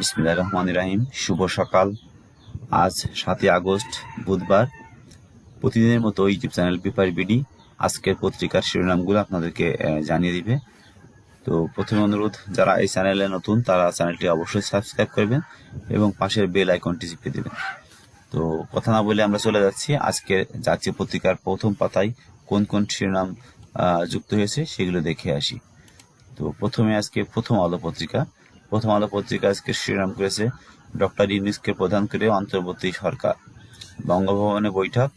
বিসমিল্লাহ রহমান রাহিম। শুভ সকাল। আজ সাতই আগস্ট, বুধবার। প্রতিদিনের মতো ইউটিউব চ্যানেল পেপার বিডি আজকের পত্রিকার শিরোনামগুলো আপনাদেরকে জানিয়ে দিবে। তো প্রথমে অনুরোধ, যারা এই চ্যানেলে নতুন, তারা চ্যানেলটি অবশ্যই সাবস্ক্রাইব করবেন এবং পাশের বেল আইকনটি চিপে দেবেন। তো কথা না বলে আমরা চলে যাচ্ছি। আজকে জাতীয় পত্রিকার প্রথম পাতায় কোন কোন শিরোনাম যুক্ত হয়েছে সেগুলো দেখে আসি। তো প্রথমে আজকে প্রথম আলো পত্রিকা প্রথম আলো পত্রিকা আজকে শিরোনাম করেছে ডক্টর ইউনিসকে প্রদান করে অন্তর্বর্তী সরকার। বঙ্গভবনে বৈঠক,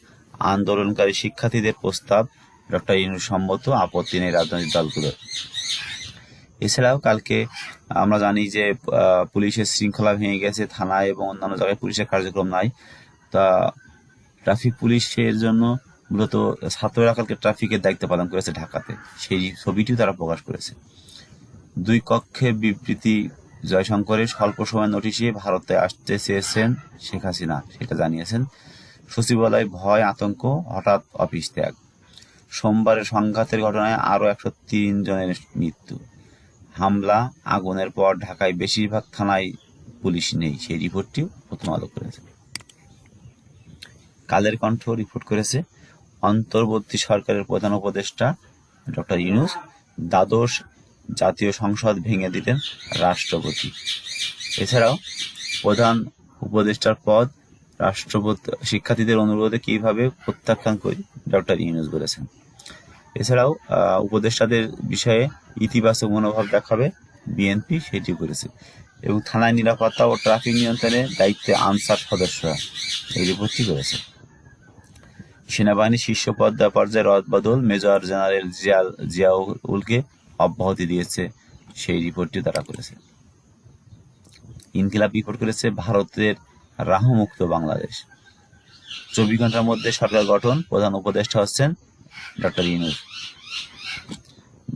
আন্দোলনকারী শিক্ষার্থীদের প্রস্তাব, ডক্টর ইউনুস সম্মত আপত্তি নেই রাজনৈতিক দলগুলোর এছাড়াও কালকে আমরা জানি যে পুলিশের শৃঙ্খলা ভেঙে গেছে থানায় এবং অন্যান্য জায়গায় পুলিশের কার্যক্রম নাই। তা ট্রাফিক পুলিশের জন্য মূলত ছাত্ররা কালকে ট্রাফিকের দায়িত্ব পালন করেছে ঢাকাতে। সেই ছবিটিও তারা প্রকাশ করেছে। দুই কক্ষে বিবৃতি জয়শঙ্করের স্বল্প সময় নোটিশে ভারতে আসতে চেয়েছেন শেখ হাসিনা, সেটা জানিয়েছেন। সচিবালয় ভয়, আতঙ্ক, হঠাৎ অফিস ত্যাগ। সোমবারের সংঘাতের ঘটনায় আরও একশো তিন জনের মৃত্যু। হামলা, আগুনের পর ঢাকায় বেশিরভাগ থানায় পুলিশ নেই, সেই রিপোর্টটিও প্রথম আলো করেছে। কালের কণ্ঠ রিপোর্ট করেছে অন্তর্বর্তী সরকারের প্রধান উপদেষ্টা ডক্টর ইউনুস। দ্বাদশ জাতীয় সংসদ ভেঙে দিলেন রাষ্ট্রপতি। এছাড়াও প্রধান উপদেষ্টার পদ রাষ্ট্রপতি, শিক্ষার্থীদের অনুরোধে কীভাবে প্রত্যাখ্যান করি, ডক্টর ইউনুস বলেছেন। এছাড়াও উপদেষ্টাদের বিষয়ে ইতিবাচক মনোভাব দেখাবে বিএনপি সেটি করেছে। এবং থানায় নিরাপত্তা ও ট্রাফিক নিয়ন্ত্রণে দায়িত্বে আনসার সদস্যরা এই রিপোর্টটি করেছে। সেনাবাহিনীর শীর্ষ পর্যায়ে রদবদল মেজর জেনারেল জিয়া জিয়াউলকে অব্যাহতি দিয়েছে, সেই রিপোর্টটি তারা করেছে। ইনকিলাব রিপোর্ট করেছে ভারতের রাহুমুক্ত বাংলাদেশ। চব্বিশ ঘণ্টার মধ্যে সরকার গঠন, প্রধান উপদেষ্টা হচ্ছেন ডক্টর ইউনুস।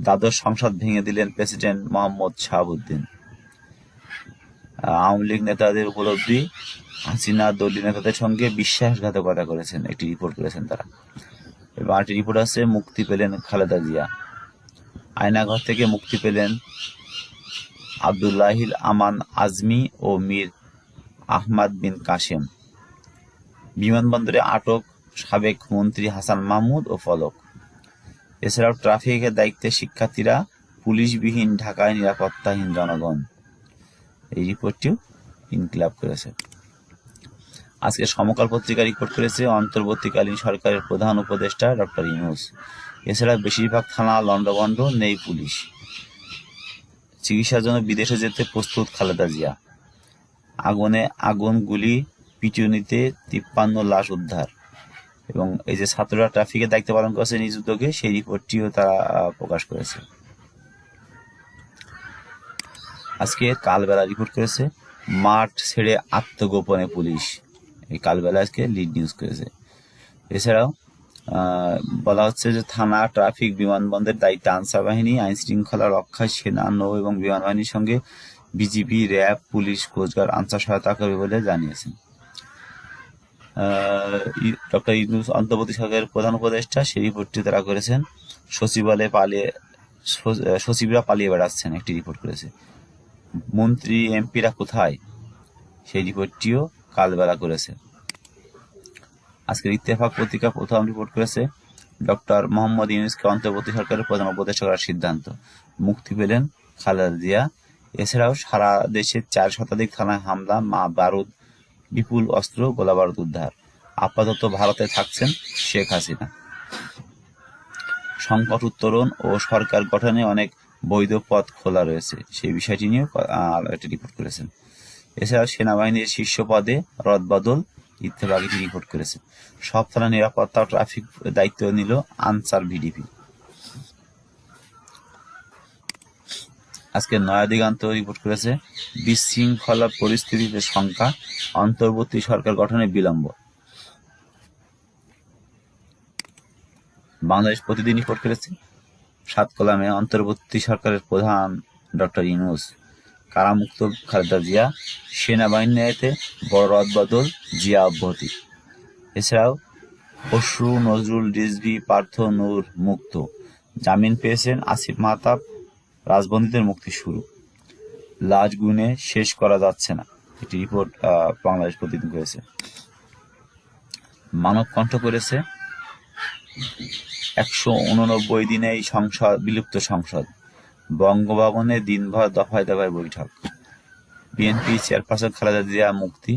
দ্বাদশ সংসদ ভেঙে দিলেন প্রেসিডেন্ট মোহাম্মদ শাহাবুদ্দিন। আওয়ামী লীগ নেতাদের উপলব্ধি, হাসিনা দলীয় নেতাদের সঙ্গে বিশ্বাসঘাতকতা করেছেন, একটি রিপোর্ট করেছেন তারা। এবং আরেকটি রিপোর্ট আছে মুক্তি পেলেন খালেদা জিয়া। আয়নাঘর থেকে মুক্তি পেলেন আবদুল্লাহিল আমান আজমি ও মীর আহমাদ বিন কাশেম বিমানবন্দরে আটক সাবেক মন্ত্রী হাসান মাহমুদ ও ফলক। এছাড়াও ট্রাফিকের দায়িত্বে শিক্ষার্থীরা, পুলিশবিহীন ঢাকায় নিরাপত্তাহীন জনগণ। এই রিপোর্টটিও ইনকিলাব করেছে। আজকে সমকাল পত্রিকা রিপোর্ট করেছে অন্তর্বর্তীকালীন সরকারের প্রধান উপদেষ্টা ডক্টর ইউনুস। এছাড়া বেশিরভাগ থানা লন্ডভন্ড নেই পুলিশ। চিকিৎসার জন্য বিদেশে যেতে প্রস্তুত খালেদা জিয়া। আগুনে আগুন গুলি, পিটুনিতে তিপ্পান্ন লাশ উদ্ধার। এবং এই যে ছাত্ররা ট্রাফিকের দায়িত্ব পালন করেছে নিজ সেই রিপোর্টটিও তারা প্রকাশ করেছে। আজকে কালবেলা রিপোর্ট করেছে, মাঠ ছেড়ে আত্মগোপনে পুলিশ। এই কালবেলা আজকে লিড নিউজ করেছে। এছাড়াও বলা হচ্ছে যে থানা ট্রাফিক বিমানবন্দরের দায়িত্বে আনসার বাহিনী আইন শৃঙ্খলা রক্ষায় সেনা, নৌ এবং বিমান বাহিনীর সঙ্গে BGB, RAB, police coast guard Ansar সহায়তা করবে বলে জানিয়েছেন। ডক্টর ইউনুস অন্তর্বর্তী সরকারের প্রধান উপদেষ্টা সেই রিপোর্টটি তারা করেছেন। সচিবালয়ে পালিয়ে সচিবরা পালিয়ে বেড়াচ্ছেন, একটি রিপোর্ট করেছে। মন্ত্রী, এমপিরা কোথায়? সেই রিপোর্টটিও কালবেলা করেছে। আজকের ইত্তেফাক পত্রিকা প্রথম রিপোর্ট করেছে ডক্টর মোহাম্মদ ইউনুসকে অন্তর্বর্তী সরকারের প্রধান উপদেষ্টা করার সিদ্ধান্ত। মুক্তি পেলেন খালেদা জিয়া। এছাড়াও সারা দেশে চার শতাধিক থানায় হামলা, মা বারুদ, বিপুল অস্ত্র, গোলা বারুদ উদ্ধার। আপাতত ভারতে থাকছেন শেখ হাসিনা। সংকট উত্তরণ ও সরকার গঠনে অনেক বৈধ পথ খোলা রয়েছে। সেই বিষয়টি নিয়েও একটি রিপোর্ট করেছেন। এছাড়াও সেনাবাহিনীর শীর্ষ পদে রদবদল ইত্তেফাক রিপোর্ট করেছে? সব থানা নিরাপত্তা ট্রাফিক দায়িত্ব নিল আনসার ভিডিপি। আজকে নয়া দিগান্ত রিপোর্ট করেছে, বিশৃঙ্খলা পরিস্থিতিতে সংখ্যা অন্তর্বর্তী সরকার গঠনে বিলম্ব। বাংলাদেশ প্রতিদিন রিপোর্ট করেছে, সাত কলামে অন্তর্বর্তী সরকারের প্রধান ডক্টর ইউনুস, কারামুক্ত খালেদা জিয়া সেনাবাহিনী এতে বড় রদবদল জিয়া অব্যাহতি এছাড়াও খসরু নজরুল, রিজভি, পার্থ, নূর, মুক্ত। জামিন পেয়েছেন আসিফ মাহতাব, রাজবন্দীদের মুক্তি শুরু। লাশ গুনে শেষ করা যাচ্ছে না, একটি রিপোর্ট বাংলাদেশ প্রতিদিন করেছে। মানব কণ্ঠ করেছে একশো উননব্বই দিনে এই সংসদ, বিলুপ্ত সংসদ। বঙ্গভবনে দিনভর দফায় দফায় বৈঠক। বিএনপি চেয়ারপারসন খালেদা জিয়া মুক্তি।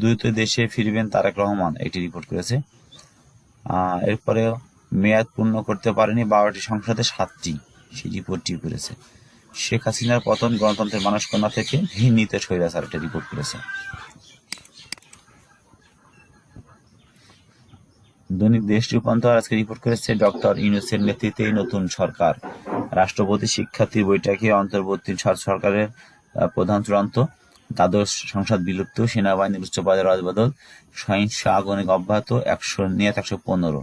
দ্রুত দেশে ফিরবেন তারেক রহমান, এটি রিপোর্ট করেছে। এরপরে মেয়াদ পূর্ণ করতে পারেনি বারোটি সংসদে, সাতটি, সেই রিপোর্টটি করেছে। শেখ হাসিনার পতন গণতন্ত্রের মানসকন্যা থেকে ঘৃণিত স্বৈরাচার একটা রিপোর্ট করেছে। দৈনিক দেশ রূপান্তর, আজকে রিপোর্ট করেছে ডক্টর ইউনুসের নেতৃত্বে নতুন সরকার। রাষ্ট্রপতি, শিক্ষার্থী বৈঠকে অন্তর্বর্তী সরকারের প্রধান চূড়ান্ত। দ্বাদশ সংসদ বিলুপ্ত সেনাবাহিনীর উচ্চ পদে রাজবদল, সহিংস আগুনিক অব্যাহত একশো, নিয়ত একশো পনেরো।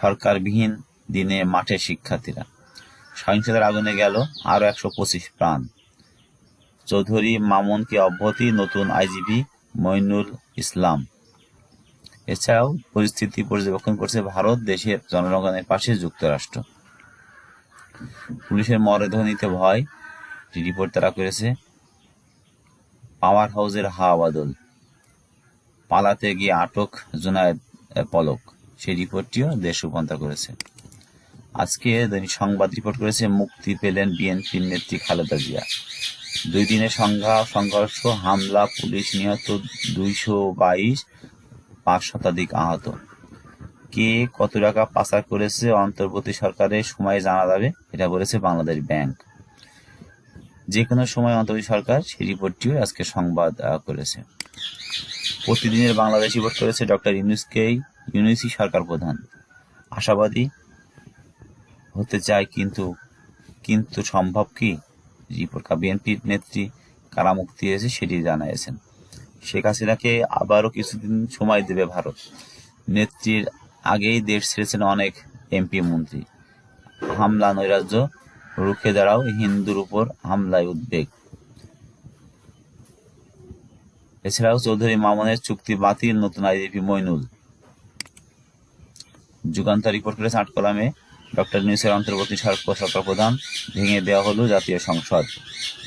সরকারবিহীন দিনে মাঠে শিক্ষার্থীরা। সহিংসতার আগুনে গেল আরও একশো পঁচিশ প্রাণ। চৌধুরী মামুনকে অব্যাহতি নতুন আইজিপি মইনুল ইসলাম। এছাড়াও পরিস্থিতি পর্যবেক্ষণ করছে ভারত, দেশের জনগণের পাশে যুক্তরাষ্ট্র। পুলিশের মরদেহ নিতে ভয়, রিপোর্ট তারা করেছে। পাওয়ার হাউসের হাওয়া বাদল পালাতে গিয়ে আটক জুনায়েদ পলক। সেই রিপোর্টটিও দেশ রূপান্তর করেছে। আজকে দৈনিক সংবাদ রিপোর্ট করেছে, মুক্তি পেলেন বিএনপির নেত্রী খালেদা জিয়া। দুই দিনের সংঘা, সংঘর্ষ, হামলা, পুলিশ নিহত দুইশো বাইশ, পাঁচ শতাধিক আহত। কে কত টাকা পাচার করেছে, অন্তর্বর্তী সরকারের সময় জানা যাবে, এটা বলেছে বাংলাদেশ ব্যাংক। যে কোনো সময় অন্তর্বর্তী সরকার সেই রিপোর্টটিও আজকে সংবাদ করেছে। প্রতিদিনের বাংলাদেশ রিপোর্ট করেছে ডক্টর ইউনুসকেই ইউনুসই সরকার প্রধান। আশাবাদী হতে চায়, কিন্তু কিন্তু সম্ভব কি? রিপোর্ট বিএনপির নেত্রী কারা মুক্তি হয়েছে সেটি জানিয়েছেন শেখ হাসিনাকে আবারও কিছুদিন সময় দেবে ভারত। নেত্রীর আগেই দেশ ছেড়েছেন অনেক এমপি মন্ত্রী। হামলা, নৈরাজ্য রুখে দাঁড়াও, হিন্দুর উপর হামলায় উদ্বেগ। এছাড়াও চৌধুরী মামুনের চুক্তি বাতিল, নতুন আইজিপি মইনুল। যুগান্তর রিপোর্ট করেছে আট কলামে ডক্টর নিউসের অন্তর্বর্তী সরকার সরকার প্রধান ভেঙে দেওয়া হলো জাতীয় সংসদ।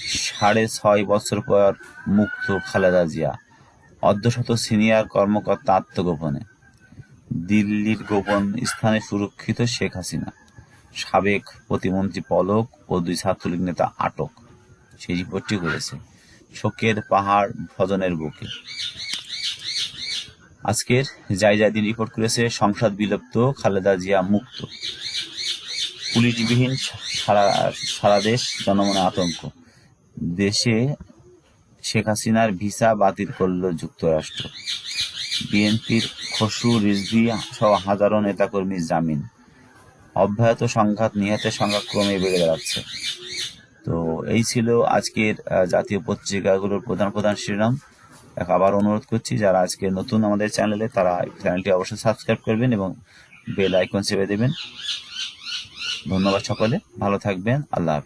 সাড়ে ছয় বছর পর মুক্ত খালেদা জিয়া, অর্ধশত সিনিয়র কর্মকর্তা আত্মগোপনে। দিল্লির গোপন স্থানে সুরক্ষিত শেখ হাসিনা। সাবেক প্রতিমন্ত্রী পলক ও দুই ছাত্রলীগ নেতা আটক। সেই রিপোর্টটি করেছে শোকের পাহাড় ভজনের বুকে। আজকের যাই যাই দিন রিপোর্ট করেছে সংসদ বিলুপ্ত, খালেদা জিয়া মুক্ত। পুলিশবিহীন সারা সারা দেশ জনমনে আতঙ্ক। দেশে শেখ হাসিনার ভিসা বাতিল করল যুক্তরাষ্ট্র। বিএনপির খসরু, রিজভি সহ হাজারো নেতাকর্মীর জামিন। অব্যাহত সংঘাত নিহতের সংখ্যা ক্রমে বেড়ে যাচ্ছে তো এই ছিল আজকের জাতীয় পত্রিকাগুলোর প্রধান প্রধান শিরোনাম। এক আবার অনুরোধ করছি, যারা আজকে নতুন আমাদের চ্যানেলে, তারা চ্যানেলটি অবশ্যই সাবস্ক্রাইব করবেন এবং বেল আইকন চেপে দেবেন। ধন্যবাদ সকলে, ভালো থাকবেন, আল্লাহ হাফেজ।